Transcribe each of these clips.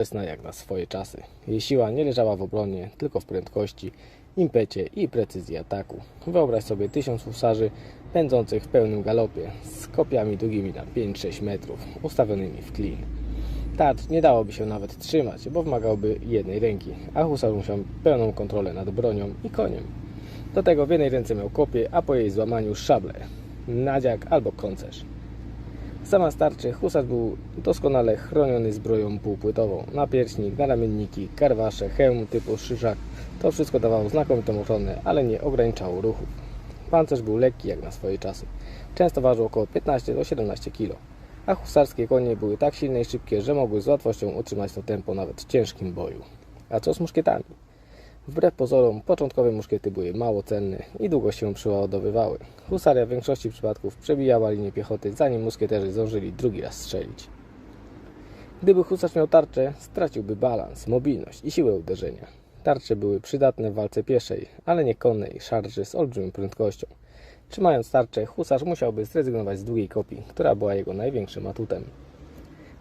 Wczesna jak na swoje czasy. Jej siła nie leżała w obronie, tylko w prędkości, impecie i precyzji ataku. Wyobraź sobie tysiąc husarzy pędzących w pełnym galopie, z kopiami długimi na 5-6 metrów, ustawionymi w klin. Tarcz nie dałoby się nawet trzymać, bo wymagałby jednej ręki, a husar musiał pełną kontrolę nad bronią i koniem. Do tego w jednej ręce miał kopię, a po jej złamaniu szablę, nadziak albo koncerz. Sama starczy, husarz był doskonale chroniony zbroją półpłytową. Napierśnik, naramienniki, karwasze, hełm typu szyszak. To wszystko dawało znakomitą ochronę, ale nie ograniczało ruchów. Pancerz był lekki jak na swoje czasy. Często ważył około 15 do 17 kg. A husarskie konie były tak silne i szybkie, że mogły z łatwością utrzymać to tempo nawet w ciężkim boju. A co z muszkietami? Wbrew pozorom, początkowe muszkiety były mało cenne i długo się przeładowywały. Husaria w większości przypadków przebijała linię piechoty, zanim muskieterzy zdążyli drugi raz strzelić. Gdyby husarz miał tarczę, straciłby balans, mobilność i siłę uderzenia. Tarcze były przydatne w walce pieszej, ale nie konnej, szarży z olbrzymią prędkością. Trzymając tarczę, husarz musiałby zrezygnować z długiej kopii, która była jego największym atutem.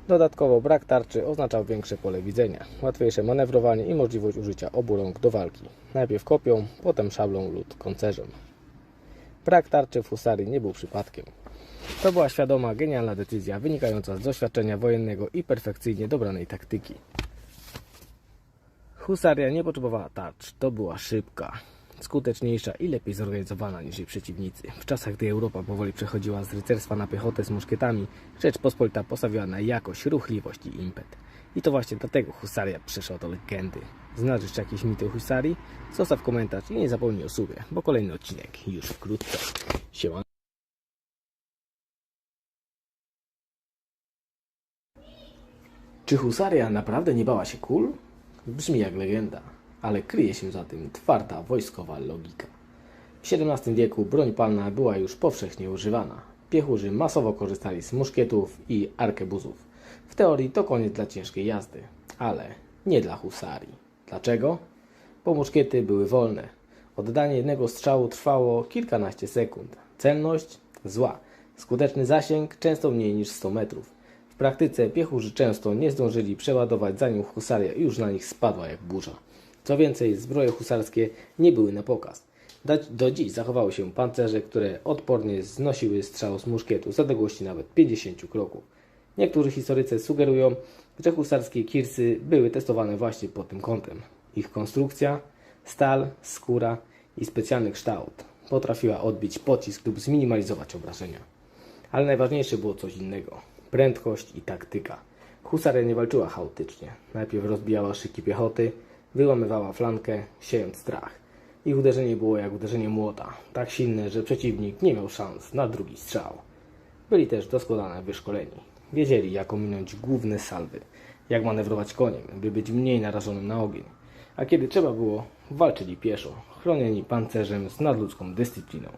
Dodatkowo brak tarczy oznaczał większe pole widzenia, łatwiejsze manewrowanie i możliwość użycia obu rąk do walki. Najpierw kopią, potem szablą lub koncerzem. Brak tarczy w husarii nie był przypadkiem. To była świadoma, genialna decyzja wynikająca z doświadczenia wojennego i perfekcyjnie dobranej taktyki. Husaria nie potrzebowała tarcz, to była szybka, skuteczniejsza i lepiej zorganizowana niż jej przeciwnicy. W czasach, gdy Europa powoli przechodziła z rycerstwa na piechotę z muszkietami, Rzeczpospolita postawiła na jakość, ruchliwość i impet. I to właśnie dlatego husaria przeszła do legendy. Znasz jeszcze jakieś mity husarii? Zostaw komentarz i nie zapomnij o subie, bo kolejny odcinek już wkrótce. Siema. Czy husaria naprawdę nie bała się kul? Brzmi jak legenda, ale kryje się za tym twarda wojskowa logika. W XVII wieku broń palna była już powszechnie używana. Piechurzy masowo korzystali z muszkietów i arkebuzów. W teorii to koniec dla ciężkiej jazdy, ale nie dla husarii. Dlaczego? Bo muszkiety były wolne. Oddanie jednego strzału trwało kilkanaście sekund. Celność zła. Skuteczny zasięg często mniej niż 100 metrów. W praktyce piechurzy często nie zdążyli przeładować zanim husaria już na nich spadła jak burza. Co więcej, zbroje husarskie nie były na pokaz. Do, dziś zachowały się pancerze, które odpornie znosiły strzał z muszkietu z odległości nawet 50 kroków. Niektórzy historycy sugerują, że husarskie kirsy były testowane właśnie pod tym kątem. Ich konstrukcja, stal, skóra i specjalny kształt potrafiła odbić pocisk lub zminimalizować obrażenia. Ale najważniejsze było coś innego. Prędkość i taktyka. Husaria nie walczyła chaotycznie. Najpierw rozbijała szyki piechoty, wyłamywała flankę, siejąc strach. Ich uderzenie było jak uderzenie młota, tak silne, że przeciwnik nie miał szans na drugi strzał. Byli też doskonale wyszkoleni. Wiedzieli, jak ominąć główne salwy, jak manewrować koniem, by być mniej narażonym na ogień. A kiedy trzeba było, walczyli pieszo, chronieni pancerzem z nadludzką dyscypliną.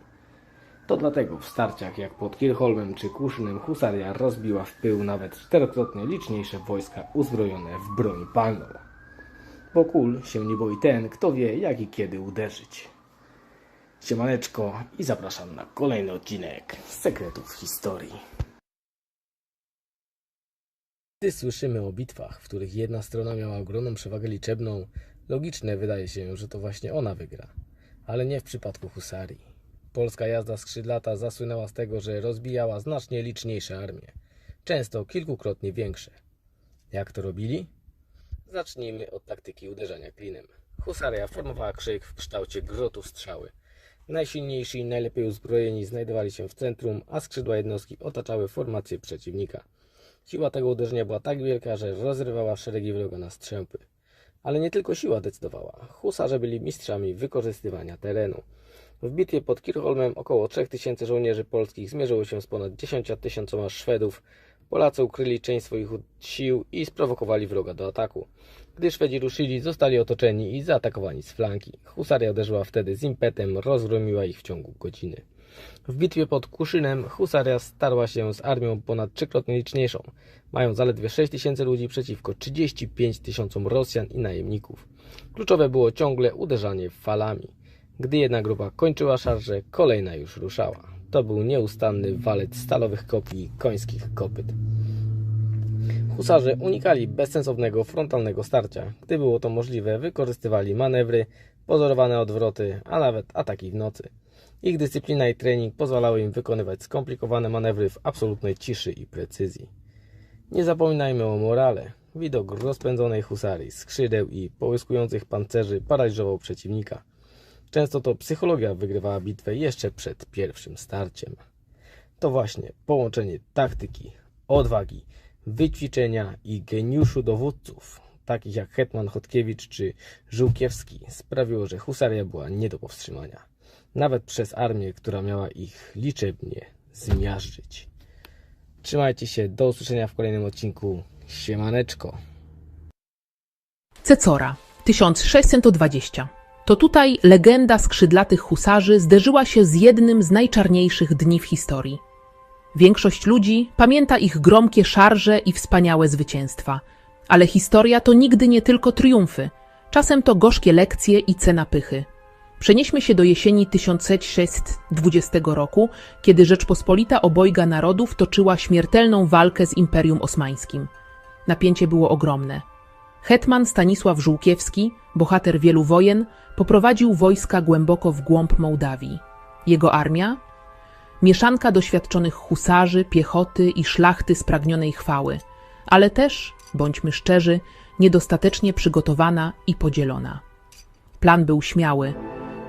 To dlatego w starciach jak pod Kirchholmem czy Kuszynem husaria rozbiła w pył nawet czterokrotnie liczniejsze wojska uzbrojone w broń palną. Bo kul się nie boi ten, kto wie jak i kiedy uderzyć. Siemaneczko i zapraszam na kolejny odcinek Sekretów Historii. Gdy słyszymy o bitwach, w których jedna strona miała ogromną przewagę liczebną, logiczne wydaje się, że to właśnie ona wygra. Ale nie w przypadku husarii. Polska jazda skrzydlata zasłynęła z tego, że rozbijała znacznie liczniejsze armie, często kilkukrotnie większe. Jak to robili? Zacznijmy od taktyki uderzania klinem. Husaria formowała krzyk w kształcie grotu strzały. Najsilniejsi i najlepiej uzbrojeni znajdowali się w centrum, a skrzydła jednostki otaczały formację przeciwnika. Siła tego uderzenia była tak wielka, że rozrywała szeregi wroga na strzępy. Ale nie tylko siła decydowała. Husarze byli mistrzami wykorzystywania terenu. W bitwie pod Kirchholmem około 3000 żołnierzy polskich zmierzyło się z ponad 10 tysiącoma Szwedów. Polacy ukryli część swoich sił i sprowokowali wroga do ataku. Gdy Szwedzi ruszyli, zostali otoczeni i zaatakowani z flanki. Husaria uderzyła wtedy z impetem, rozgromiła ich w ciągu godziny. W bitwie pod Kuszynem Husaria starła się z armią ponad trzykrotnie liczniejszą. Mają zaledwie 6 tysięcy ludzi przeciwko 35 tysiącom Rosjan i najemników. Kluczowe było ciągle uderzanie falami. Gdy jedna grupa kończyła szarżę, kolejna już ruszała. To był nieustanny walec stalowych kopii końskich kopyt. Husarze unikali bezsensownego frontalnego starcia. Gdy było to możliwe, wykorzystywali manewry, pozorowane odwroty, a nawet ataki w nocy. Ich dyscyplina i trening pozwalały im wykonywać skomplikowane manewry w absolutnej ciszy i precyzji. Nie zapominajmy o morale. Widok rozpędzonej husarii, skrzydeł i połyskujących pancerzy paraliżował przeciwnika. Często to psychologia wygrywała bitwę jeszcze przed pierwszym starciem. To właśnie połączenie taktyki, odwagi, wyćwiczenia i geniuszu dowódców, takich jak Hetman Chodkiewicz czy Żółkiewski, sprawiło, że husaria była nie do powstrzymania. Nawet przez armię, która miała ich liczebnie zmiażdżyć. Trzymajcie się, do usłyszenia w kolejnym odcinku. Siemaneczko. Cecora 1620. To tutaj legenda skrzydlatych husarzy zderzyła się z jednym z najczarniejszych dni w historii. Większość ludzi pamięta ich gromkie szarże i wspaniałe zwycięstwa, ale historia to nigdy nie tylko triumfy, czasem to gorzkie lekcje i cena pychy. Przenieśmy się do jesieni 1620 roku, kiedy Rzeczpospolita obojga narodów toczyła śmiertelną walkę z Imperium Osmańskim. Napięcie było ogromne. Hetman Stanisław Żółkiewski, bohater wielu wojen, poprowadził wojska głęboko w głąb Mołdawii. Jego armia? Mieszanka doświadczonych husarzy, piechoty i szlachty spragnionej chwały, ale też, bądźmy szczerzy, niedostatecznie przygotowana i podzielona. Plan był śmiały.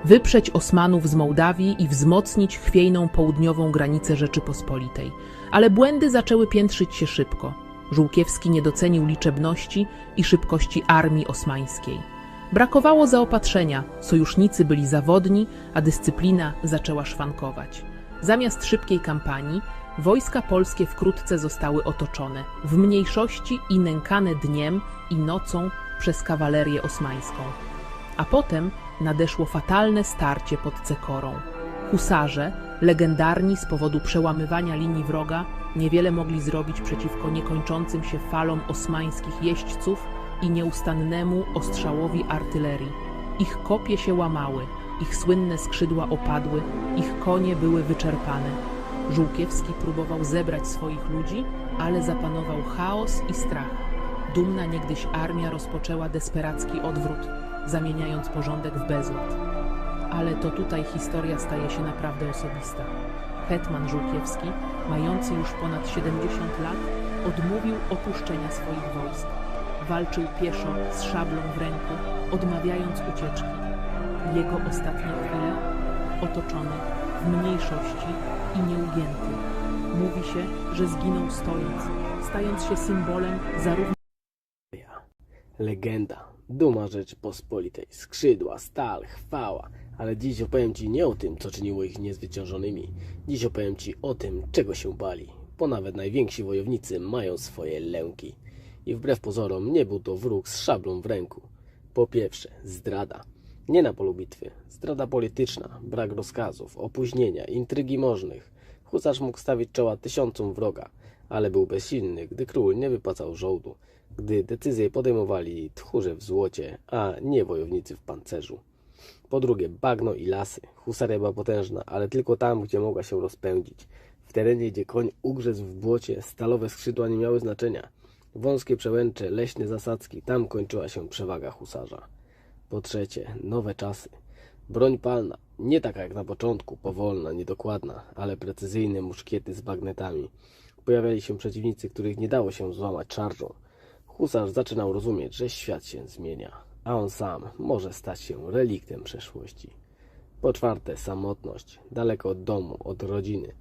Wyprzeć Osmanów z Mołdawii i wzmocnić chwiejną południową granicę Rzeczypospolitej. Ale błędy zaczęły piętrzyć się szybko. Żółkiewski nie docenił liczebności i szybkości armii osmańskiej. Brakowało zaopatrzenia, sojusznicy byli zawodni, a dyscyplina zaczęła szwankować. Zamiast szybkiej kampanii, wojska polskie wkrótce zostały otoczone, w mniejszości i nękane dniem i nocą przez kawalerię osmańską. A potem nadeszło fatalne starcie pod Cekorą. Husarze, legendarni z powodu przełamywania linii wroga, niewiele mogli zrobić przeciwko niekończącym się falom osmańskich jeźdźców i nieustannemu ostrzałowi artylerii. Ich kopie się łamały, ich słynne skrzydła opadły, ich konie były wyczerpane. Żółkiewski próbował zebrać swoich ludzi, ale zapanował chaos i strach. Dumna niegdyś armia rozpoczęła desperacki odwrót, zamieniając porządek w bezład. Ale to tutaj historia staje się naprawdę osobista. Hetman Żółkiewski, mający już ponad 70 lat, odmówił opuszczenia swoich wojsk. Walczył pieszo, z szablą w ręku, odmawiając ucieczki. Jego ostatnie chwile otoczony, w mniejszości i nieugięty. Mówi się, że zginął stojąc, stając się symbolem zarówno. Legenda, duma Rzeczypospolitej, skrzydła, stal, chwała. Ale dziś opowiem Ci nie o tym, co czyniło ich niezwyciężonymi. Dziś opowiem Ci o tym, czego się bali. Bo nawet najwięksi wojownicy mają swoje lęki. I wbrew pozorom nie był to wróg z szablą w ręku. Po pierwsze, zdrada. Nie na polu bitwy. Zdrada polityczna, brak rozkazów, opóźnienia, intrygi możnych. Husarz mógł stawić czoła tysiącom wroga, ale był bezsilny, gdy król nie wypłacał żołdu, gdy decyzje podejmowali tchórze w złocie, a nie wojownicy w pancerzu. Po drugie, bagno i lasy. Husaria była potężna, ale tylko tam, gdzie mogła się rozpędzić. W terenie, gdzie koń ugrzezł w błocie, stalowe skrzydła nie miały znaczenia. Wąskie przełęcze, leśne zasadzki, tam kończyła się przewaga husarza. Po trzecie, nowe czasy. Broń palna, nie taka jak na początku, powolna, niedokładna, ale precyzyjne muszkiety z bagnetami. Pojawiali się przeciwnicy, których nie dało się złamać szarżą. Husarz zaczynał rozumieć, że świat się zmienia, a on sam może stać się reliktem przeszłości. Po czwarte, samotność, daleko od domu, od rodziny.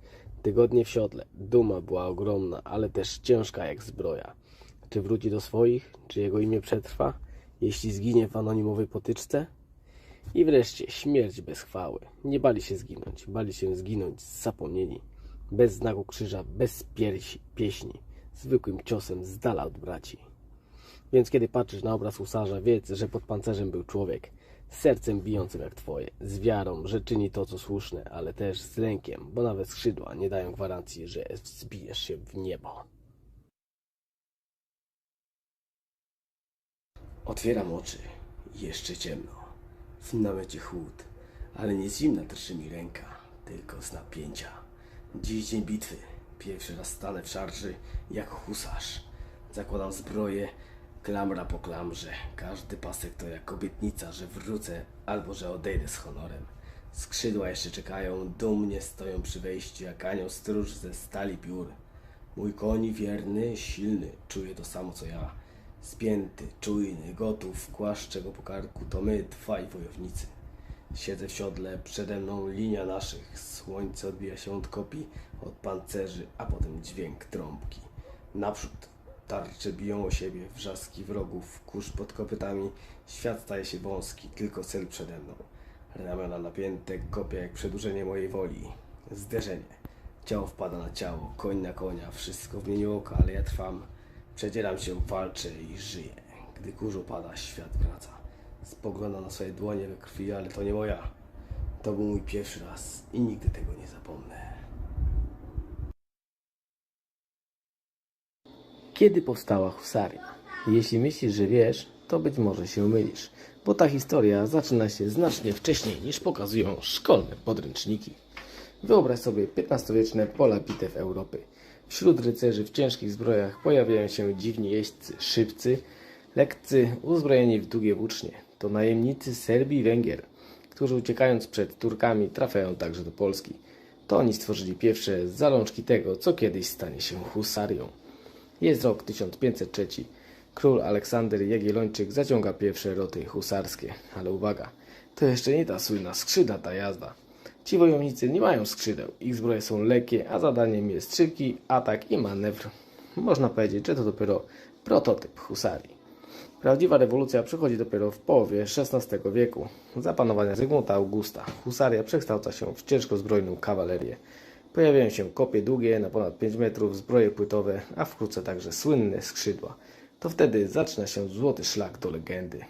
Tygodnie w siodle, duma była ogromna, ale też ciężka jak zbroja. Czy wróci do swoich? Czy jego imię przetrwa? Jeśli zginie w anonimowej potyczce? I wreszcie śmierć bez chwały. Nie bali się zginąć, bali się zginąć zapomnieni. Bez znaku krzyża, bez piersi, pieśni, zwykłym ciosem z dala od braci. Więc kiedy patrzysz na obraz husarza, wiedz, że pod pancerzem był człowiek, z sercem bijącym jak twoje, z wiarą, że czyni to, co słuszne, ale też z lękiem, bo nawet skrzydła nie dają gwarancji, że wzbijesz się w niebo. Otwieram oczy. Jeszcze ciemno. W namiocie chłód, ale nie zimna drży mi ręka, tylko z napięcia. Dziś dzień bitwy. Pierwszy raz stanę w szarży jako husarz. Zakładam zbroję, klamra po klamrze. Każdy pasek to jak obietnica, że wrócę albo że odejdę z honorem. Skrzydła jeszcze czekają, dumnie stoją przy wejściu jak anioł stróż ze stali piór. Mój koń wierny, silny, czuje to samo co ja. Spięty, czujny, gotów, kłaszczę go po karku, to my, dwaj wojownicy. Siedzę w siodle, przede mną linia naszych. Słońce odbija się od kopii, od pancerzy, a potem dźwięk trąbki. Naprzód tarcze biją o siebie, wrzaski wrogów, kurz pod kopytami. Świat staje się wąski, tylko cel przede mną. Ramiona napięte, kopia jak przedłużenie mojej woli. Zderzenie. Ciało wpada na ciało, koń na konia, wszystko w mieniu oka, ale ja trwam. Przedzieram się, walczę i żyję. Gdy kurz opada, świat wraca. Spoglądam na swoje dłonie we krwi, ale to nie moja. To był mój pierwszy raz i nigdy tego nie zapomnę. Kiedy powstała husaria? Jeśli myślisz, że wiesz, to być może się mylisz, bo ta historia zaczyna się znacznie wcześniej niż pokazują szkolne podręczniki. Wyobraź sobie XV-wieczne pola bitew Europy. Wśród rycerzy w ciężkich zbrojach pojawiają się dziwni jeźdźcy, szybcy, lekcy, uzbrojeni w długie włócznie. To najemnicy Serbii i Węgier, którzy uciekając przed Turkami trafiają także do Polski. To oni stworzyli pierwsze zalążki tego, co kiedyś stanie się husarią. Jest rok 1503. Król Aleksander Jagiellończyk zaciąga pierwsze roty husarskie. Ale uwaga, to jeszcze nie ta słynna skrzydlata jazda. Ci wojownicy nie mają skrzydeł. Ich zbroje są lekkie, a zadaniem jest szybki atak i manewr. Można powiedzieć, że to dopiero prototyp husarii. Prawdziwa rewolucja przychodzi dopiero w połowie XVI wieku. Za panowania Zygmunta Augusta husaria przekształca się w ciężko zbrojną kawalerię. Pojawiają się kopie długie na ponad 5 metrów, zbroje płytowe, a wkrótce także słynne skrzydła. To wtedy zaczyna się złoty szlak do legendy.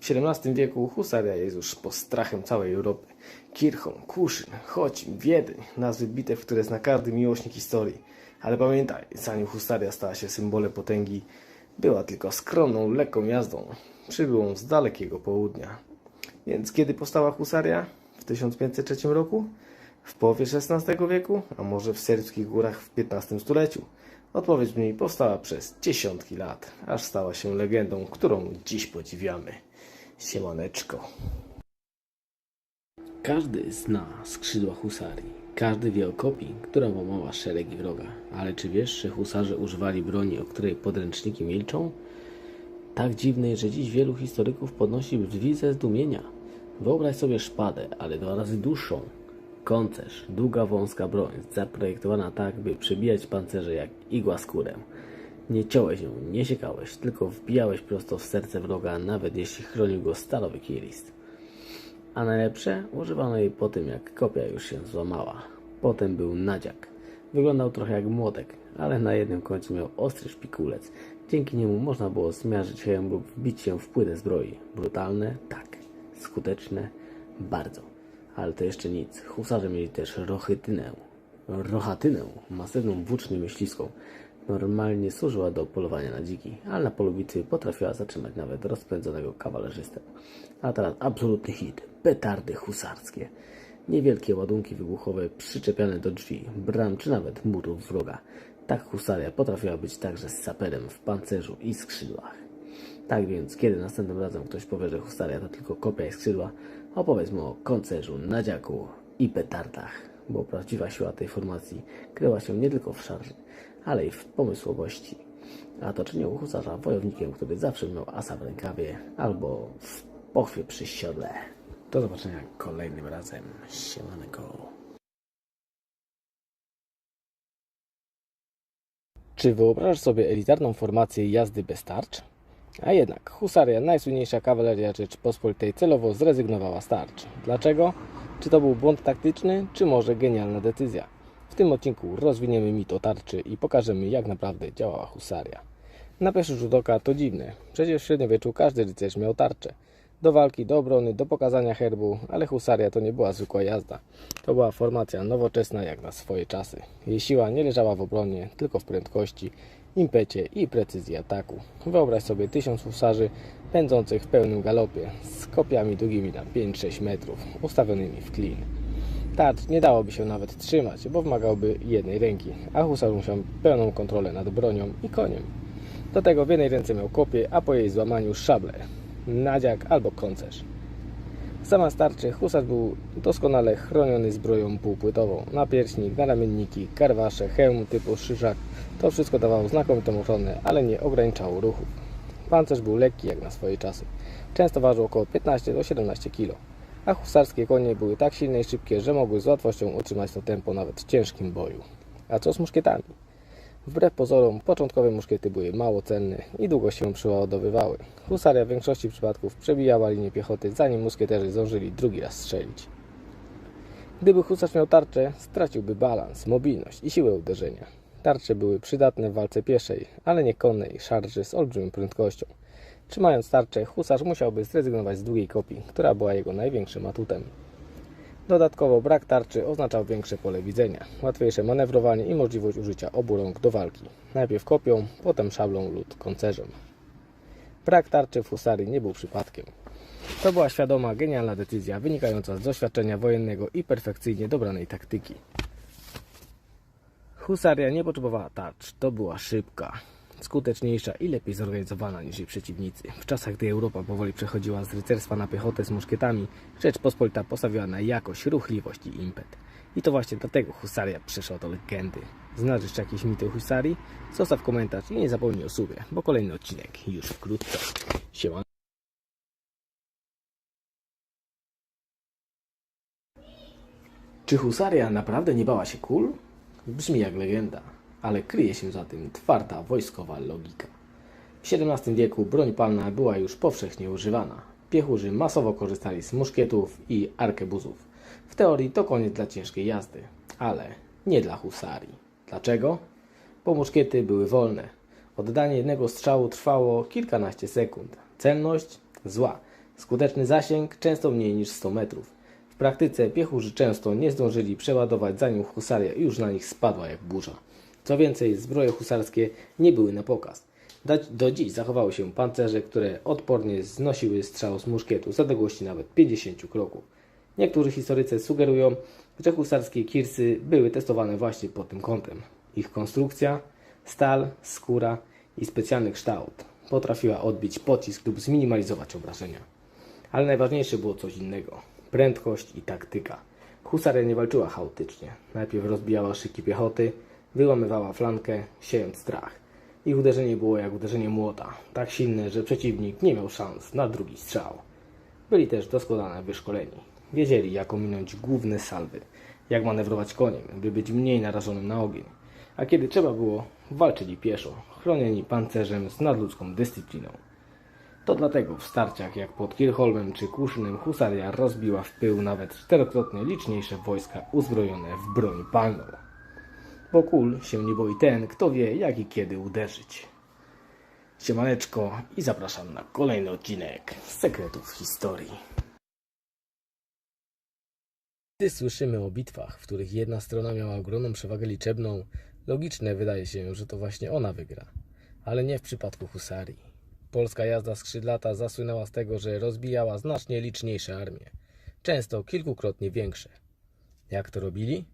W XVII wieku husaria jest już postrachem całej Europy. Kirchon, Kuszyn, Chocim, Wiedeń, nazwy bitew, które zna każdy miłośnik historii. Ale pamiętaj, zanim husaria stała się symbolem potęgi, była tylko skromną, lekką jazdą, przybyłą z dalekiego południa. Więc kiedy powstała husaria? W 1503 roku? W połowie XVI wieku? A może w serbskich górach w XV stuleciu? Odpowiedź mi powstała przez dziesiątki lat, aż stała się legendą, którą dziś podziwiamy. Siemaneczko. Każdy zna skrzydła husarii. Każdy wie o kopii, która łamała szeregi wroga. Ale czy wiesz, że husarze używali broni, o której podręczniki milczą? Tak dziwnej, że dziś wielu historyków podnosi brwi ze zdumienia. Wyobraź sobie szpadę, ale dwa razy dłuższą. Koncerz, długa wąska broń, zaprojektowana tak, by przebijać pancerze jak igła skórę. Nie ciąłeś ją, nie siekałeś, tylko wbijałeś prosto w serce wroga, nawet jeśli chronił go stalowy kielist. A najlepsze, używano jej po tym, jak kopia już się złamała. Potem był nadziak. Wyglądał trochę jak młotek, ale na jednym końcu miał ostry szpikulec. Dzięki niemu można było zmiażyć hełm lub wbić się w płytę zbroi. Brutalne? Tak. Skuteczne? Bardzo. Ale to jeszcze nic. Husarze mieli też rochytynę. Rochatynę, masywną włócznię myśliską. Normalnie służyła do polowania na dziki, ale na polu bitwy potrafiła zatrzymać nawet rozpędzonego kawalerzystę. A teraz absolutny hit. Petardy husarskie. Niewielkie ładunki wybuchowe przyczepiane do drzwi, bram czy nawet murów wroga. Tak husaria potrafiła być także z saperem w pancerzu i skrzydłach. Tak więc, kiedy następnym razem ktoś powie, że husaria to tylko kopia i skrzydła, opowiedz mu o koncerzu, nadziaku i petardach, bo prawdziwa siła tej formacji kryła się nie tylko w szarży, ale i w pomysłowości. A to czyniło husarza wojownikiem, który zawsze miał asa w rękawie albo w pochwie przy siodle. Do zobaczenia kolejnym razem. Siemanko. Czy wyobrażasz sobie elitarną formację jazdy bez tarcz? A jednak, husaria, najsłynniejsza kawaleria Rzeczypospolitej, celowo zrezygnowała z tarcz. Dlaczego? Czy to był błąd taktyczny, czy może genialna decyzja? W tym odcinku rozwiniemy mit o tarczy i pokażemy, jak naprawdę działała husaria. Na pierwszy rzut oka to dziwne. Przecież w średniowieczu każdy rycerz miał tarczę. Do walki, do obrony, do pokazania herbu, ale husaria to nie była zwykła jazda. To była formacja nowoczesna jak na swoje czasy. Jej siła nie leżała w obronie, tylko w prędkości, impecie i precyzji ataku. Wyobraź sobie tysiąc husarzy pędzących w pełnym galopie, z kopiami długimi na 5-6 metrów, ustawionymi w klin. Tarcz nie dałoby się nawet trzymać, bo wymagałby jednej ręki, a husar musiał pełną kontrolę nad bronią i koniem. Do tego w jednej ręce miał kopię, a po jej złamaniu szablę, nadziak albo koncerz. Zamiast tarczy husarz był doskonale chroniony zbroją półpłytową. Napierśnik, naramienniki, karwasze, hełm typu szyżak. To wszystko dawało znakomitą ochronę, ale nie ograniczało ruchów. Pancerz był lekki jak na swoje czasy. Często ważył około 15 do 17 kg. A husarskie konie były tak silne i szybkie, że mogły z łatwością utrzymać to tempo nawet w ciężkim boju. A co z muszkietami? Wbrew pozorom, początkowe muszkiety były mało cenne i długo się przeładowywały. Husaria w większości przypadków przebijała linię piechoty, zanim muskieterzy zdążyli drugi raz strzelić. Gdyby husarz miał tarczę, straciłby balans, mobilność i siłę uderzenia. Tarcze były przydatne w walce pieszej, ale nie konnej, szarży z olbrzymią prędkością. Trzymając tarczę, husarz musiałby zrezygnować z długiej kopii, która była jego największym atutem. Dodatkowo brak tarczy oznaczał większe pole widzenia, łatwiejsze manewrowanie i możliwość użycia obu rąk do walki. Najpierw kopią, potem szablą lub koncerzem. Brak tarczy w husarii nie był przypadkiem. To była świadoma, genialna decyzja wynikająca z doświadczenia wojennego i perfekcyjnie dobranej taktyki. Husaria nie potrzebowała tarcz, to była szybka, skuteczniejsza i lepiej zorganizowana niż jej przeciwnicy. W czasach, gdy Europa powoli przechodziła z rycerstwa na piechotę z muszkietami, Rzeczpospolita postawiła na jakość, ruchliwość i impet. I to właśnie dlatego husaria przeszła do legendy. Znasz jeszcze jakieś mity husarii? Zostaw komentarz i nie zapomnij o subie, bo kolejny odcinek już wkrótce. Siema. Czy husaria naprawdę nie bała się kul? Brzmi jak legenda, ale kryje się za tym twarda wojskowa logika. W XVII wieku broń palna była już powszechnie używana. Piechurzy masowo korzystali z muszkietów i arkebuzów. W teorii to koniec dla ciężkiej jazdy, ale nie dla husarii. Dlaczego? Bo muszkiety były wolne. Oddanie jednego strzału trwało kilkanaście sekund. Celność? Zła. Skuteczny zasięg? Często mniej niż 100 metrów. W praktyce piechurzy często nie zdążyli przeładować zanim husaria już na nich spadła jak burza. Co więcej, zbroje husarskie nie były na pokaz. Do- dziś zachowały się pancerze, które odpornie znosiły strzał z muszkietu z odległości nawet 50 kroków. Niektórzy historycy sugerują, że husarskie kirsy były testowane właśnie pod tym kątem. Ich konstrukcja, stal, skóra i specjalny kształt potrafiła odbić pocisk lub zminimalizować obrażenia. Ale najważniejsze było coś innego. Prędkość i taktyka. Husaria nie walczyła chaotycznie. Najpierw rozbijała szyki piechoty, wyłamywała flankę, siejąc strach. Ich uderzenie było jak uderzenie młota, tak silne, że przeciwnik nie miał szans na drugi strzał. Byli też doskonale wyszkoleni. Wiedzieli, jak ominąć główne salwy, jak manewrować koniem, by być mniej narażonym na ogień. A kiedy trzeba było, walczyli pieszo, chronieni pancerzem z nadludzką dyscypliną. To dlatego w starciach jak pod Kirchholmem czy Kłuszynem husaria rozbiła w pył nawet czterokrotnie liczniejsze wojska uzbrojone w broń palną. Bo kul się nie boi ten, kto wie jak i kiedy uderzyć. Siemaneczko i zapraszam na kolejny odcinek Sekretów Historii. Gdy słyszymy o bitwach, w których jedna strona miała ogromną przewagę liczebną, logiczne wydaje się, że to właśnie ona wygra. Ale nie w przypadku husarii. Polska jazda skrzydlata zasłynęła z tego, że rozbijała znacznie liczniejsze armie, często kilkukrotnie większe. Jak to robili?